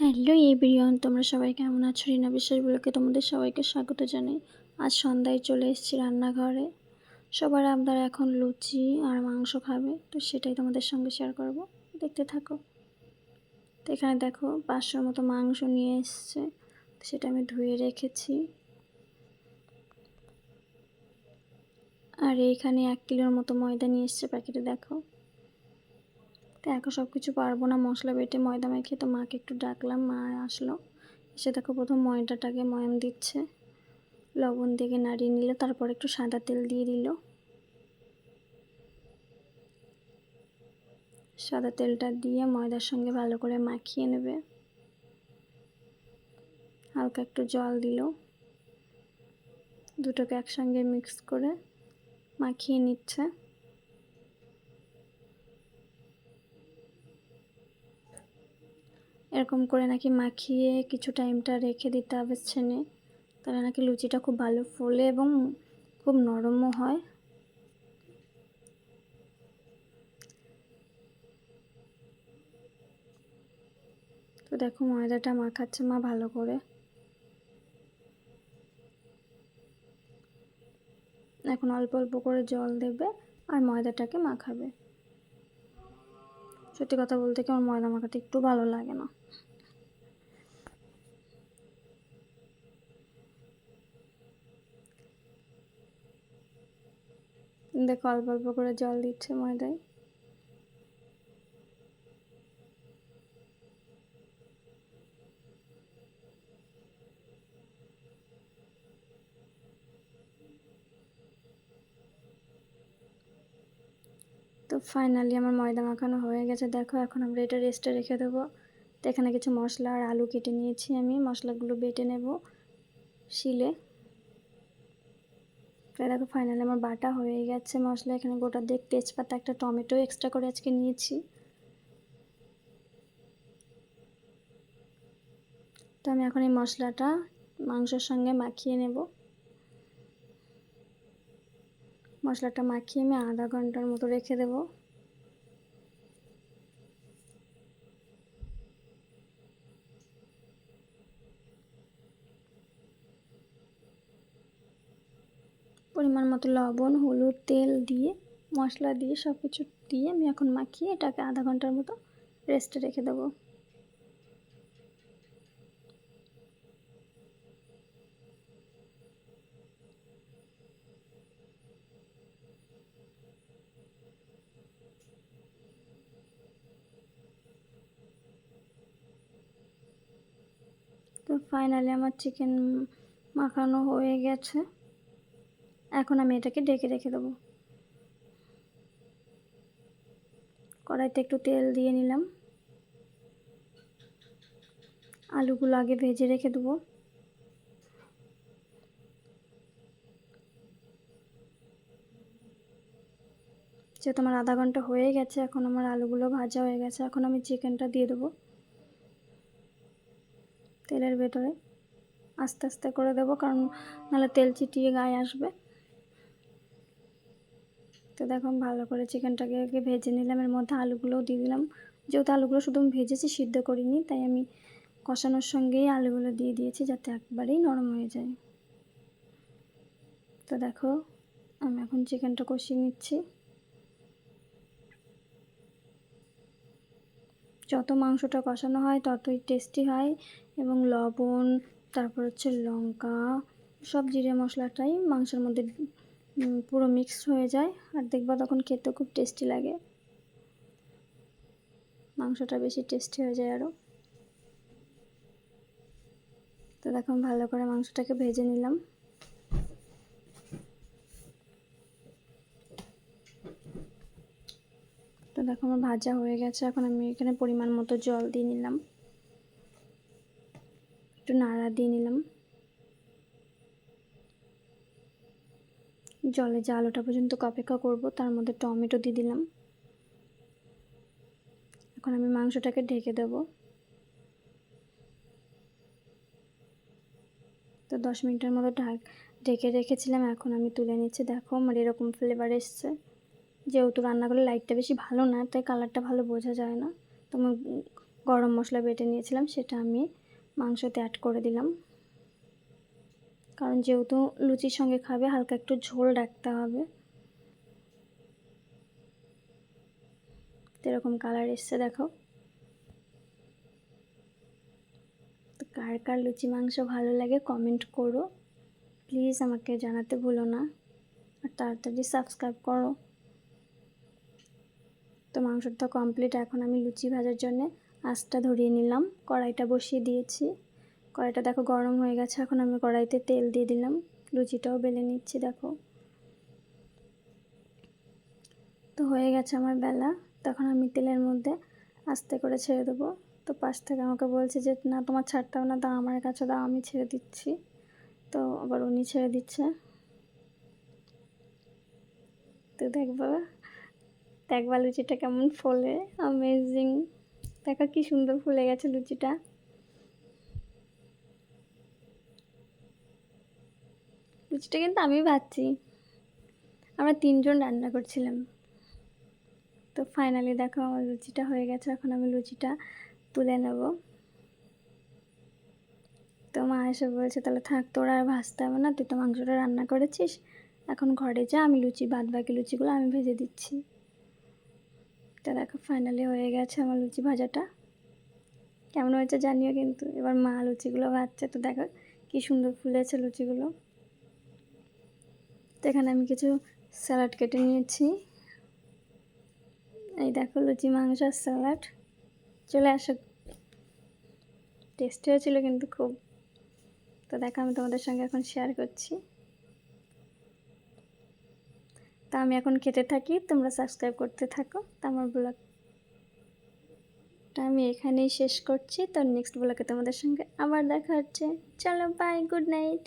Hello everyone, তোমরা সবাই কেমন আছো? রিনা বিশ্বাস তোমাদের সবাইকে স্বাগত জানাই। আজ সন্ধ্যায় চলে এসেছি রান্নাঘরে। সবার আবদার এখন লুচি আর মাংস খাবে, তো সেটাই তোমাদের সঙ্গে শেয়ার করব। দেখতে থাকো। তো এখানে দেখো, পাঁচশোর মতো মাংস নিয়ে এসছে সেটা আমি ধুয়ে রেখেছি। আর এইখানে এক কিলোর মতো ময়দা নিয়ে এসছে, প্যাকেটে দেখো। তো এখন সব কিছু পারব না। মশলা বেটে ময়দা মেখে তো মাকে একটু ডাকলাম, মা আসলো। এসে দেখো প্রথম ময়দাটাকে ময়াম দিচ্ছে। লবণ দিয়ে নাড়িয়ে নিল, তারপর একটু সাদা তেল দিয়ে দিল। সাদা তেলটা দিয়ে ময়দার সঙ্গে ভালো করে মাখিয়ে নেবে। হালকা একটু জল দিল। দুটোকে একসঙ্গে মিক্স করে মাখিয়ে নিচ্ছে। এরকম করে নাকি মাখিয়ে কিছু টাইমটা রেখে দিতে হবে ছেনে। তাহলে নাকি লুচিটা খুব ভালো ফোলে এবং খুব নরমও হয়। তো দেখো ময়দাটা মাখাচ্ছে মা ভালো করে। এখন অল্প অল্প করে জল দেবে আর ময়দাটাকে মাখাবে। সত্যি কথা বলতে কি আমার ময়দা মাখাতে একটু ভালো লাগে না। দেখো অল্প অল্প করে জল দিচ্ছে ময়দায়। তো ফাইনালি আমার ময়দা মাখানো হয়ে গেছে। দেখো, এখন আমরা এটা রেস্টে রেখে দেবো। তো এখানে কিছু মশলা আর আলু কেটে নিয়েছি আমি। মশলাগুলো বেটে নেব শিলে। দেখো ফাইনালি আমার বাটা হয়ে গেছে। মশলা এখানে গোটা দেখ তেজপাতা, একটা টমেটো এক্সট্রা করে আজকে নিয়েছি। তো আমি এখন এই মশলাটা মাংসের সঙ্গে মাখিয়ে নেব। মশলাটা মাখিয়ে আমি আধা ঘণ্টার মতো রেখে দেব। পরিমাণ মতো লবণ, হলুদ, তেল দিয়ে, মশলা দিয়ে সব কিছু দিয়ে আমি এখন মাখিয়ে এটাকে আধা ঘণ্টার মতো রেস্টে রেখে দেবো। তো ফাইনালি আমার চিকেন মাখানো হয়ে গেছে। এখন আমি এটাকে ডেকে রেখে দেবো। কড়াইতে একটু তেল দিয়ে নিলাম। আলুগুলো আগে ভেজে রেখে দেবো। যেহেতু আমার আধা ঘণ্টা হয়ে গেছে, এখন আমার আলুগুলো ভাজা হয়ে গেছে, এখন আমি চিকেনটা দিয়ে দেবো। তেলের ভেতরে আস্তে আস্তে করে দেবো, কারণ নাহলে তেল চিটিয়ে গায়ে আসবে। তো দেখো ভালো করে চিকেনটাকে আগে ভেজে নিলাম, এর মধ্যে আলুগুলোও দিয়ে দিলাম। যেহেতু আলুগুলো শুধু আমি ভেজেছি, সিদ্ধ করিনি, তাই আমি কষানোর সঙ্গেই আলুগুলো দিয়ে দিয়েছি যাতে একবারেই নরম হয়ে যায়। তো দেখো, আমি এখন চিকেনটা কষিয়ে নিচ্ছি। যত মাংসটা কষানো হয় ততই টেস্টি হয় এবং লবণ, তারপর হচ্ছে লঙ্কা, সব জিরে মশলাটাই মাংসের মধ্যে পুরো মিক্স হয়ে যায় আর দেখবা তখন খেতে খুব টেস্টি লাগে। মাংসটা বেশি টেস্টি হয়ে যায় আরও তো দেখো ভালো করে মাংসটাকে ভেজে নিলাম। তো দেখো আমার ভাজা হয়ে গেছে, এখন আমি এখানে পরিমাণ মতো জল দিয়ে নিলাম। একটু নাড়া দিয়ে নিলাম। জলে যে আলোটা পর্যন্ত অপেক্ষা করব, তার মধ্যে টমেটো দিয়ে দিলাম। এখন আমি মাংসটাকে ঢেকে দেব। তো দশ মিনিটের মতো ঢাক ঢেকে রেখেছিলাম, এখন আমি তুলে নিচ্ছি। দেখো আমার এরকম ফ্লেভার এসছে। যেহেতু রান্না করলে লাইটটা বেশি ভালো না, তাই কালারটা ভালো বোঝা যায় না। তো আমি গরম মশলা বেটে নিয়েছিলাম, সেটা আমি মাংসতে অ্যাড করে দিলাম। কারণ যেহেতু লুচির সঙ্গে খাবে, হালকা একটু ঝোল রাখতে হবে। এরকম কালার এসছে, দেখো। তো কার কার লুচি মাংস ভালো লাগে কমেন্ট করো। প্লিজ আমাকে জানাতে ভুলো না। আর তাড়াতাড়ি সাবস্ক্রাইব করো। তো মাংসটা কমপ্লিট এখন আমি লুচি ভাজার জন্য আঁচটা ধরিয়ে নিলাম। কড়াইটা বসিয়ে দিয়েছি। কড়াইটা দেখো গরম হয়ে গেছে, এখন আমি কড়াইতে তেল দিয়ে দিলাম। লুচিটাও বেলে নিচ্ছি, দেখো। তো হয়ে গেছে আমার বেলা। তখন আমি তেলের মধ্যে আস্তে করে ছেড়ে দেবো। তো পাশ থেকে আমাকে বলছে যে, না, তোমার ছাড়তে হবে না, দাও আমার কাছে, দাও, আমি ছেড়ে দিচ্ছি। তো আবার উনি ছেড়ে দিচ্ছে। তো দেখব দেখবা লুচিটা কেমন ফোলে অ্যামেজিং দেখো কি সুন্দর ফুলে গেছে লুচিটা। লুচিটা কিন্তু আমি ভাবছি আমরা তিনজন রান্না করছিলাম। তো ফাইনালি দেখো আমার লুচিটা হয়ে গেছে, এখন আমি লুচিটা তুলে নেব। তো মা এসে বলছে, তাহলে থাক, তোরা আর ভাজতে হবে না, তুই তো মাংসটা রান্না করেছিস। এখন ঘরে যা, আমি লুচি বাদ বাকি লুচিগুলো আমি ভেজে দিচ্ছি। তো দেখো ফাইনালি হয়ে গেছে আমার লুচি ভাজাটা। কেমন হয়েছে জানিও কিন্তু, এবার মা লুচিগুলো ভাজছে। তো দেখো, কী সুন্দর ফুলেছে লুচিগুলো। তো এখানে আমি কিছু স্যালাড কেটে নিয়েছি। এই দেখো, লুচি, মাংস আর স্যালাড চলে আসো। টেস্টি হয়েছিল কিন্তু খুব। তো দেখো, আমি তোমাদের সঙ্গে এখন শেয়ার করছি। তা আমি এখন খেতে থাকি, তোমরা সাবস্ক্রাইব করতে থাকো। তা আমার ব্লগটা আমি এখানেই শেষ করছি। তো নেক্সট ব্লগে তোমাদের সঙ্গে আবার দেখা হচ্ছে। চলো বাই গুড নাইট